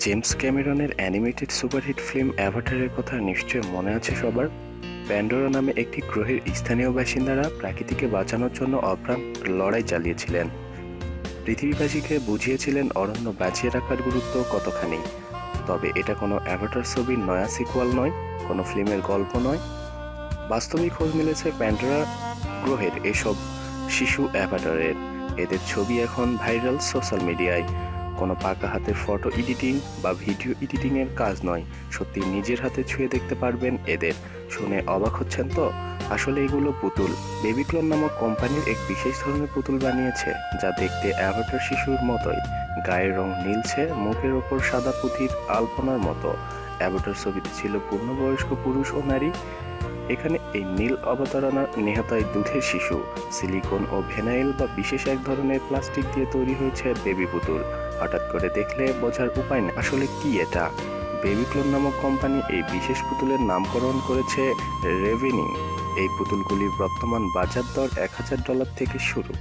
James ক্যামেরনের animated superhit film অ্যাভাটারের কথা নিশ্চয় মনে আছে সবার? প্যান্ডোরা নামে একটি গ্রহের স্থানীয় বাসিন্দারা প্রাকৃতিকে বাঁচানোর জন্য অপ্রাণ লড়াই চালিয়েছিলেন। পৃথিবীবাসীকে বুঝিয়েছিলেন অরণ্য বাঁচিয়ে রাখার গুরুত্ব কতখানি। তবে এটা কোনো অ্যাভাটার ছবির নয়া সিকুয়াল নয়, কোনো ফিল্মের গল্প নয়। বাস্তবিক খোঁজ মিলেছে প্যান্ডোরা গ্রহের এসব শিশু অ্যাভাটারের। এদের ছবি এখন ভাইরাল সোশ্যাল মিডিয়ায়। কোনো পাকা হাতে ফটো এডিটিং বা ভিডিও এডিটিং এর কাজ নয়। সত্যি নিজের হাতে ছুঁয়ে দেখতে পারবেন এদের। শুনে অবাক হচ্ছেন তো? আসলে এগুলো পুতুল। বেবিক্লন নামক কোম্পানির এক বিশেষ ধরনের পুতুল বানিয়েছে, যা দেখতে অ্যাভাটার শিশুর মতোই। গায়ের রং নীলছে, মুখের ওপর সাদা পুঁথির আলপনার মতো। অ্যাভাটার ছবিতে ছিল পূর্ণবয়স্ক পুরুষ ও নারী। এখানে এই নীল অবতারণা নিহতায় দুধের শিশু। সিলিকন ও ভেনাইল বা বিশেষ এক ধরনের প্লাস্টিক দিয়ে তৈরি হয়েছে বেবি পুতুল। হঠাৎ করে দেখলে বোঝার উপায় নেই। আসলে কি এটা? বেবিক্লোন নামক কোম্পানি এই বিশেষ পুতুলের নামকরণ করেছে রেভিনিং। এই পুতুলগুলির বর্তমান বাজার দর এক হাজার ডলার থেকে শুরু।